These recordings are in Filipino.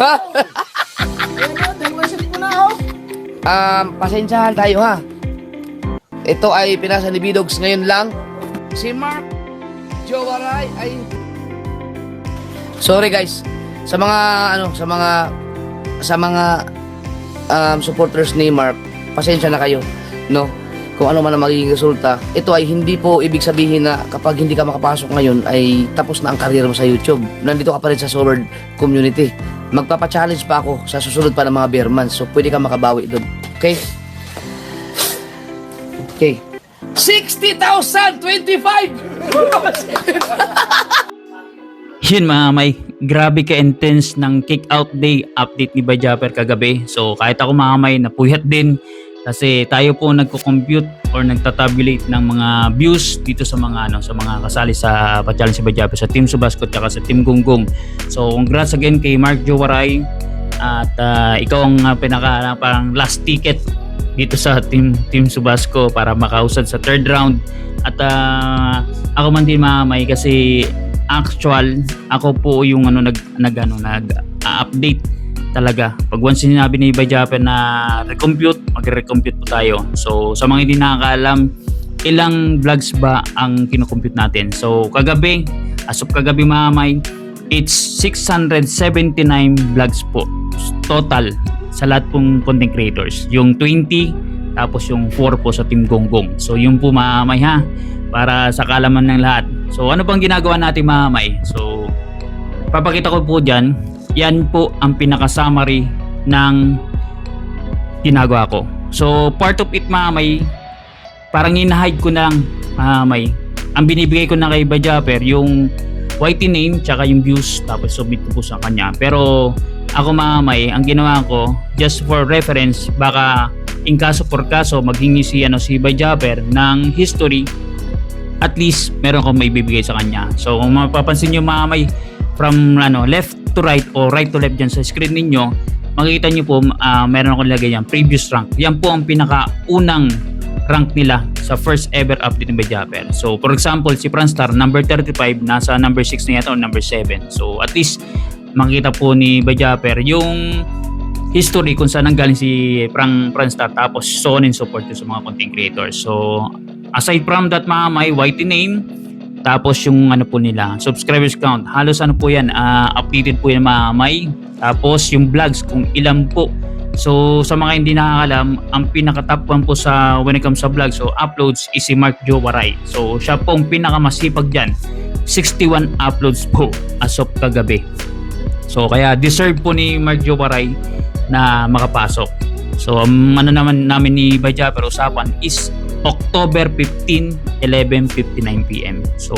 Um, pasensyahan tayo ha. Ito ay pinasa ni Bidogs ngayon lang. Si Mark Jowaray ay... Sorry guys. Sa mga ano, sa mga sa mga um, supporters ni Mark, pasensya na kayo, no? Kung ano man ang magiging resulta, ito ay hindi po ibig sabihin na kapag hindi ka makapasok ngayon ay tapos na ang karir mo sa YouTube. Nandito ka pa rin sa Sword community. Magpapa-challenge pa ako sa susunod pa ng mga bear months. So pwede ka makabawi doon. Okay? Okay. 60,025! Yun mga may, grabe ka-intense ng kick-out day update ni Bajaper kagabi. So kahit ako mga may, napuyat din kasi tayo po nagko-compute or nagtatabulate ng mga views dito sa mga ano sa mga kasali sa pa-challenge si Bajaper sa Team Subasco at sa Team Gunggong. So congrats again kay Mark Jowaray at ah, ikaw ang ah, pinaka parang last ticket dito sa Team Team Subasco para makausad sa third round. At ah, ako man din mamay kasi actual ako po yung ano nag nag ano nag ah, update talaga. Pag once sinabi ni Iba Japan na recompute, magre-recompute po tayo. So sa mga hindi nakakaalam, ilang vlogs ba ang kinocompute natin? So kagabi, as of kagabi mamay, it's 679 vlogs po total sa lahat pong content creators. Yung 20, tapos yung 4 po sa Team Gonggong. So yung po mamay ha, para sa kalaman ng lahat. So ano bang ginagawa natin mamay? So papakita ko po dyan, yan po ang pinaka-summary ng ginagawa ko. So part of it mamay, parang hinahide ko na lang mamay. Ang binibigay ko na kay Bajaper, yung YT name tsaka yung views tapos submit ko po sa kanya. Pero ako mamay, ang ginawa ko just for reference baka in kaso por kaso maghingi si ano si Bajaper ng history at least meron akong maibibigay sa kanya. So kung mapapansin nyo mamay from ano left to right o right to left dyan sa screen ninyo, makikita nyo po ah, meron akong lagay yan previous rank. Yan po ang pinakaunang rank nila sa first ever update ng Bajaper. So for example, si Franstar number 35 nasa number 6 na yata o number 7. So at least makita po ni Bajaper yung history kung saan nanggaling si Prang Franstar tapos so on and so forth sa mga content creators. So aside from that mga may white name tapos yung ano po nila subscribers count. Halos ano po yan ah, updated po yan mga may tapos yung vlogs kung ilan po. So sa mga hindi nakakalam ang pinaka top 1 po sa when it comes sa vlogs so uploads is si Mark Joe Waray. So siya po ang pinakamasipag dyan. 61 uploads po as of kagabi. So kaya deserve po ni Mark Joe Waray na makapasok. So ang ano naman namin ni Bajaper usapan is October 15, 11.59pm. So,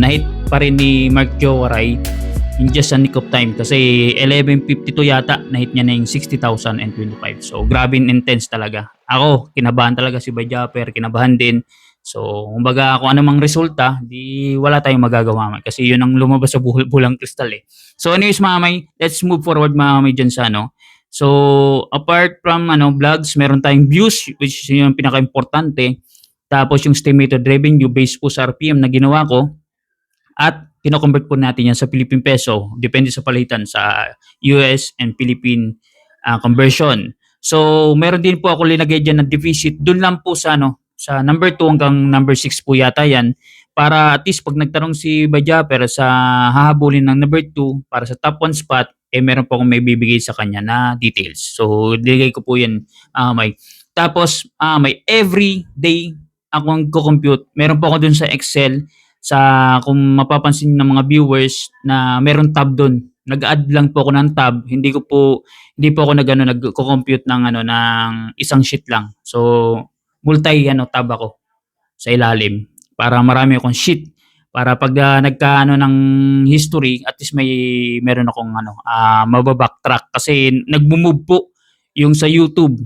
nahit pa rin ni Mark Jowaray in just a nick of time kasi 11.52 yata nahit niya na yung 60,025. So, grabe intense talaga. Ako, kinabahan talaga si Bajaper, kinabahan din. So, kumbaga kung anumang resulta, di wala tayong magagawa kasi yun ang lumabas sa buhol, bulang kristal eh. So, anyways, mamay, let's move forward mamay dyan sa ano. So, apart from ano vlogs, meron tayong views which is yung pinaka-importante. Tapos yung estimated revenue based po sa RPM na ginawa ko at kino-convert po natin yan sa Philippine peso depende sa palitan sa US and Philippine ah, conversion. So, meron din po ako linagay dyan ng deficit. Doon lang po sa ano, sa number 2 hanggang number 6 po yata yan para at least pag nagtanong si Bajaper sa hahabulin ng number 2 para sa top 1 spot, eh meron po akong may bibigay sa kanya na details. So, digay ko po yan, ah, may. Tapos, ah, may every day ako ang compute Meron po ako dun sa Excel sa kung mapapansin ng mga viewers na meron tab doon. Nag-add lang po ako ng tab. Hindi ko po hindi po ako nag ano, nagko-compute ng ano ng isang sheet lang. So multi ano tab ako sa ilalim para marami akong sheet para pag ah, nagka ano ng history at least may meron akong ano ah mababacktrack kasi nagmo-move po yung sa YouTube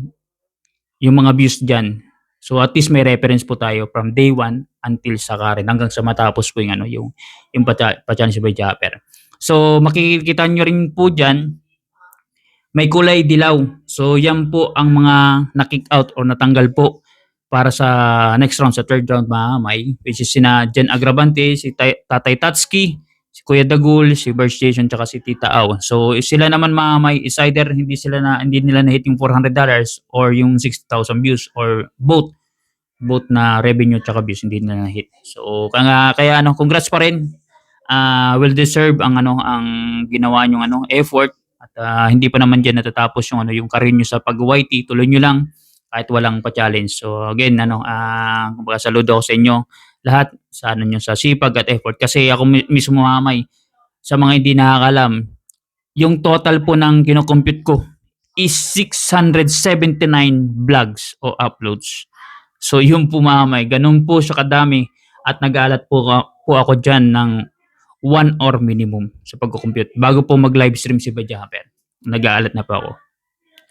yung mga views diyan. So at least may reference po tayo from day 1 until sa current hanggang sa matapos po yung ano yung yung pa-challenge by Japper. So makikita nyo rin po diyan may kulay dilaw. So yan po ang mga na-kick out or natanggal po para sa next round sa third round mga may which is sina Jen Agravante, si Tay- Tatay Tatski, si Kuya Dagul, si Bird Station, tsaka si Tita Au. So, sila naman mga may is either hindi sila na, hindi nila na-hit yung $400 or yung 60,000 views or both. Both na revenue tsaka views hindi nila na-hit. So, kaya, kaya ano, congrats pa rin. Ah, well deserved ang ano ang ginawa nyo ano effort at ah, hindi pa naman diyan natatapos yung ano yung career nyo sa pag-YT tuloy nyo lang kahit walang pa-challenge so again ano ah kumbaga saludo ako sa inyo lahat sa ano nyo sa sipag at effort kasi ako mi- mismo mamay sa mga hindi nakakalam yung total po ng kinocompute ko is 679 vlogs o uploads so yung po mamay ganun po siya kadami at nag-alat po, po ako dyan ng 1 hour minimum sa pagko-compute bago po mag-live stream si Bajaper. Nag-aalat na po ako.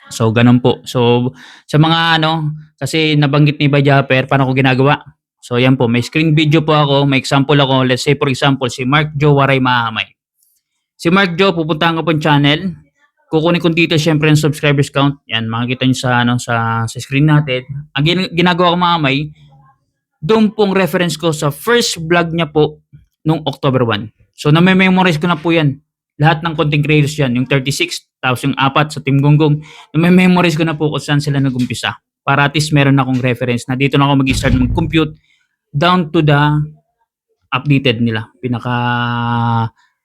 So, ganun po. So, sa mga ano, kasi nabanggit ni Bajaper, paano ko ginagawa? So, yan po. May screen video po ako. May example ako. Let's say, for example, si Mark Joe Waray Mahamay. Si Mark Joe, pupuntahan ko po yung channel. Kukunin ko dito syempre yung subscribers count. Yan, makikita nyo sa, ano, sa, sa screen natin. Ang gin- ginagawa ko Mahamay, doon pong reference ko sa first vlog niya po nung October 1. So, na-memorize ko na po yan. Lahat ng content creators yan. Yung 36, tapos yung apat sa Team Gonggong. Na-memorize ko na po kung saan sila nag-umpisa. Para at least meron akong reference na dito na ako mag-start mag-compute down to the updated nila. Pinaka,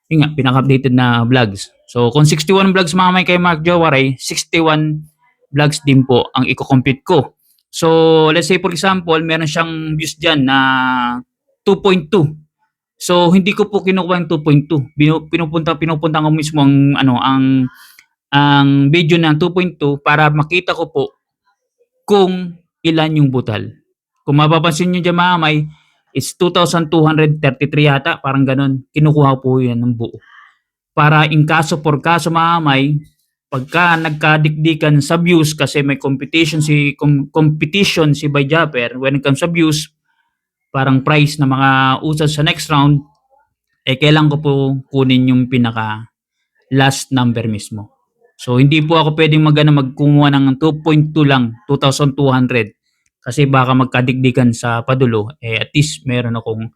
yun nga, pinaka-updated na vlogs. So, kung 61 vlogs mamay kay Mark Jowaray, 61 vlogs din po ang i-compute ko. So, let's say for example, meron siyang views dyan na 2.2. So, hindi ko po kinukuha yung 2.2. Binu- Pinupunta, pinupunta ko mismo ang, ano, ang, ang video ng 2.2 para makita ko po kung ilan yung butal. Kung mapapansin nyo dyan mamay, it's 2,233 yata, parang ganun. Kinukuha po yan ng buo. Para in kaso por kaso mamay, pagka nagkadikdikan sa views kasi may competition si com- competition si Bayjaper when it comes sa views parang price na mga usad sa next round eh kailan ko po kunin yung pinaka last number mismo so hindi po ako pwedeng magana magkumuha ng 2.2 lang 2,200 kasi baka magkadikdikan sa padulo eh at least meron akong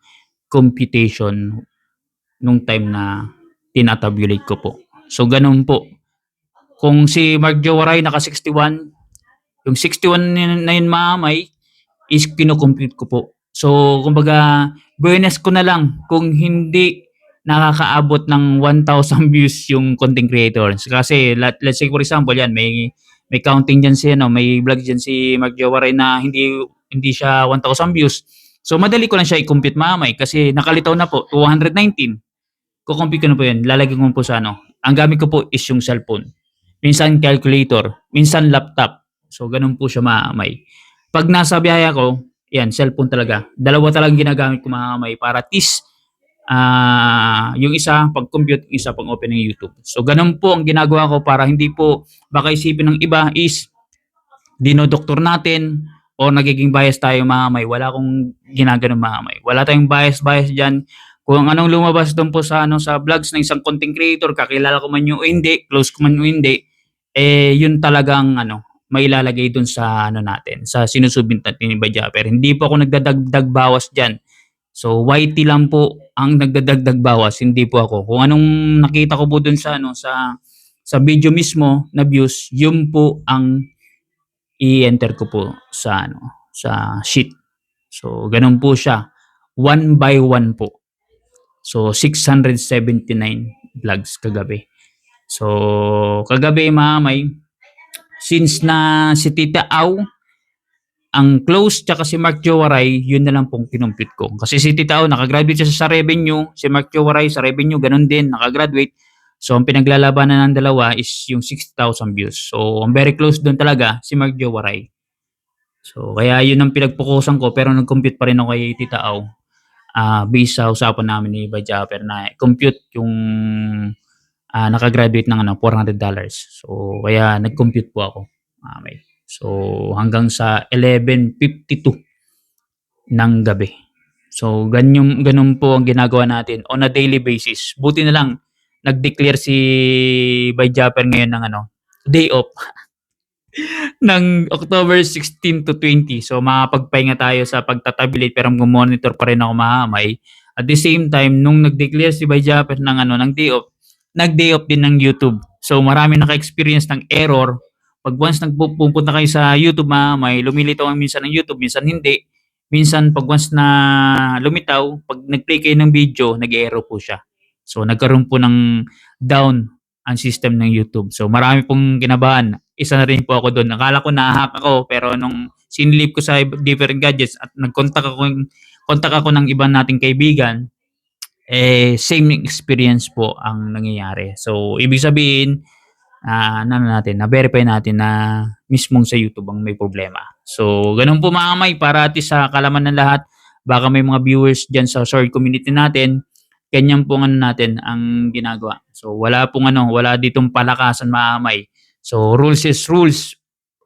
computation nung time na tinatabulate ko po so ganun po kung si Mark Jowaray naka 61, yung 61 na yun mamay is kinocompute ko po. So, kumbaga, bonus ko na lang kung hindi nakakaabot ng 1,000 views yung content creators. Kasi, let, let's say for example, yan, may may counting dyan si, ano, may vlog dyan si Mark Jowaray na hindi hindi siya 1,000 views. So, madali ko lang siya i-compute mamay kasi nakalitaw na po, 219. Kukompute ko na po yun. Lalagyan ko po sa ano. Ang gamit ko po is yung cellphone minsan calculator, minsan laptop. So, ganun po siya maamay. Pag nasa biyahe ako, yan, cellphone talaga. Dalawa talagang ginagamit ko maamay para at ah, yung isa pag-compute, yung isa pang-open ng YouTube. So, ganun po ang ginagawa ko para hindi po baka isipin ng iba is dinodoktor natin o nagiging bias tayo maamay. Wala akong ginaganon maamay. Wala tayong bias-bias dyan kung anong lumabas doon po sa ano sa vlogs ng isang content creator, kakilala ko man yung hindi, close ko man yung hindi, eh yun talagang ano, mailalagay doon sa ano natin, sa sinusubint natin ni Bajaper. Hindi po ako nagdadagdag bawas diyan. So YT lang po ang nagdadagdag bawas, hindi po ako. Kung anong nakita ko po doon sa ano sa sa video mismo na views, yun po ang i-enter ko po sa ano sa sheet. So ganun po siya. One by one po. So, 679 vlogs kagabi. So, kagabi mamay, since na si Tita Au, ang close tsaka si Mark Jowaray, yun na lang pong kinumpit ko. Kasi si Tita Au, nakagraduate siya sa revenue, si Mark Jowaray sa revenue, ganun din, nakagraduate. So, ang pinaglalabanan ng dalawa is yung 60,000 views. So, ang very close doon talaga, si Mark Jowaray. So, kaya yun ang pinagpukusan ko, pero nag-compute pa rin ako kay Tita Au ah based sa usapan namin ni Bajaper na compute yung ah, nakagraduate ng ano, $400. So, kaya nag-compute po ako. Okay. So, hanggang sa 11.52 ng gabi. So, ganyan, ganun po ang ginagawa natin on a daily basis. Buti na lang, nag-declare si Bajaper ngayon ng ano, day off ng October 16 to 20. So makapagpahinga tayo sa pagtatabilate pero mag-monitor pa rin ako mahamay At the same time, nung nag-declare si Bay Japper ng, ano, ng day off, nag-day off din ng YouTube. So marami naka-experience ng error. Pag once nagpupunta kayo sa YouTube, ma, may lumilitaw ang minsan ng YouTube, minsan hindi. Minsan pag once na lumitaw, pag nag-play kayo ng video, nag-error po siya. So nagkaroon po ng down ang system ng YouTube. So marami pong kinabahan. Isa na rin po ako doon. Nakala ko na-hack ako pero nung sinilip ko sa different gadgets at nag-contact ako, contact ako ng ibang nating kaibigan, eh same experience po ang nangyayari. So ibig sabihin, ah ano na natin, na-verify natin na mismong sa YouTube ang may problema. So ganun po mga kamay para at sa kalaman ng lahat, baka may mga viewers dyan sa short community natin, ganyan po ano natin ang ginagawa. So wala pong ano, wala ditong palakasan mga kamay. So rules is rules.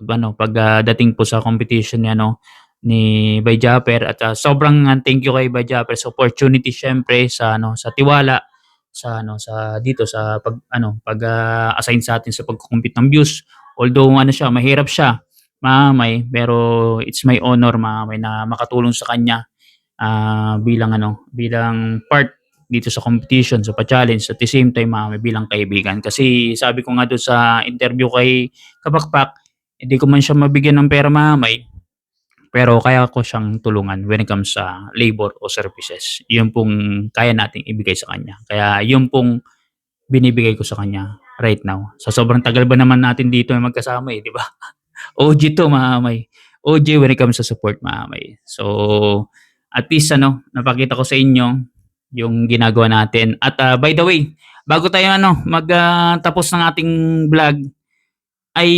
Ano, pag ah, dating po sa competition ni ano ni Bay Japper at ah, sobrang ah, thank you kay Bay Japper sa opportunity syempre sa ano sa tiwala sa ano sa dito sa pag ano pag ah, assign sa atin sa pagko-compete ng views. Although ano siya, mahirap siya, mamay, pero it's my honor mamay na makatulong sa kanya ah, bilang ano, bilang part dito sa competition, sa pa-challenge, at the same time mamay bilang kaibigan. Kasi sabi ko nga doon sa interview kay Kapakpak, hindi ko man siya mabigyan ng pera mamay, pero kaya ko siyang tulungan when it comes sa labor o services. Yun pong kaya nating ibigay sa kanya. Kaya yun pong binibigay ko sa kanya right now. Sa sobrang tagal ba naman natin dito na magkasama eh, di ba? OG to, mamay. OG when it comes sa support, mamay. So, at least ano, napakita ko sa inyo yung ginagawa natin. At ah, by the way, bago tayo ano, magtapos ng ating vlog, ay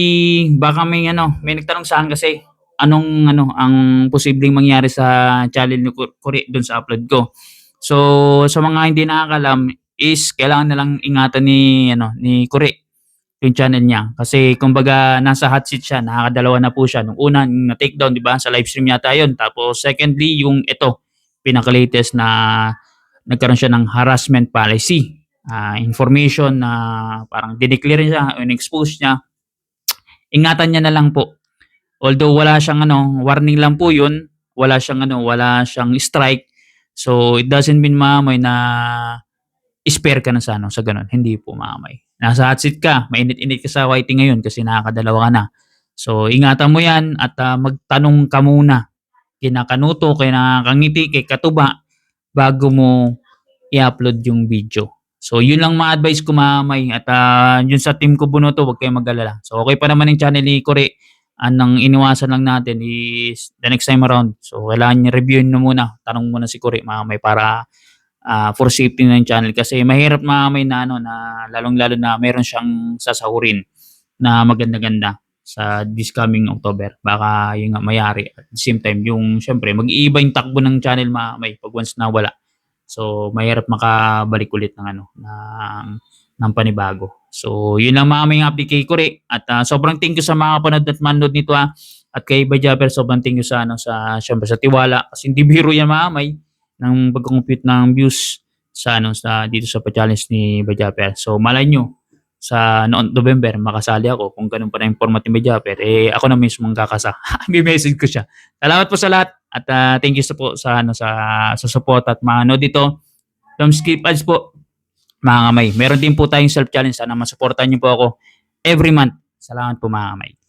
baka may ano, may nagtanong sa akin kasi anong ano ang posibleng mangyari sa channel ni Kur- Kuri doon sa upload ko. So sa mga hindi nakakalam is kailangan na lang ingatan ni ano ni Kuri yung channel niya kasi kumbaga nasa hot seat siya, nakakadalawa na po siya. Nung una na take down, 'di ba? Sa live stream yata 'yon. Tapos secondly, yung ito, pinaka-latest na nagkaroon siya ng harassment policy. Ah, information na parang dineclare niya, in-expose niya. Ingatan niya na lang po. Although wala siyang ano, warning lang po 'yun, wala siyang ano, wala siyang strike. So it doesn't mean mamay na spare ka na sa ano, sa ganun. Hindi po mamay. Nasa hot seat ka, mainit-init ka sa waiting ngayon kasi nakakadalawa ka na. So ingatan mo 'yan at ah, magtanong ka muna kina Kanuto, kina Kangiti, kay Katuba bago mo i-upload yung video. So yun lang ma-advise ko mamay at ah, yun sa team ko Bunoto, huwag kayong mag-alala. So okay pa naman yung channel ni Kore. Anong iniwasan lang natin is the next time around. So kailangan niya reviewin na muna. Tanong muna si Kore mamay para ah, for safety yung channel kasi mahirap mamay na ano na lalong-lalo na meron siyang sasahurin na maganda-ganda sa this coming October. Baka yung nga mayari. At the same time, yung syempre, mag-iiba yung takbo ng channel mamay pag once na wala. So, mahirap makabalik ulit ng ano, ng, ng panibago. So, yun lang mga may update kay Kuri. At ah, sobrang thank you sa mga panood at manood nito ah. At kay Bajaber, sobrang thank you sa, ano, sa, syempre, sa tiwala. Kasi hindi biro yan mamay ng pag-compute ng views sa ano sa dito sa pa-challenge ni Bajaper. So malay nyo sa noon November makasali ako kung ganun pa na yung format ni Bajaper eh ako na mismo ang kakasa. May message ko siya. Salamat po sa lahat at ah, thank you sa po sa ano sa sa support at mga ano dito. Don't skip ads po mga kamay. Meron din po tayong self challenge sana masuportahan niyo po ako every month. Salamat po mga kamay.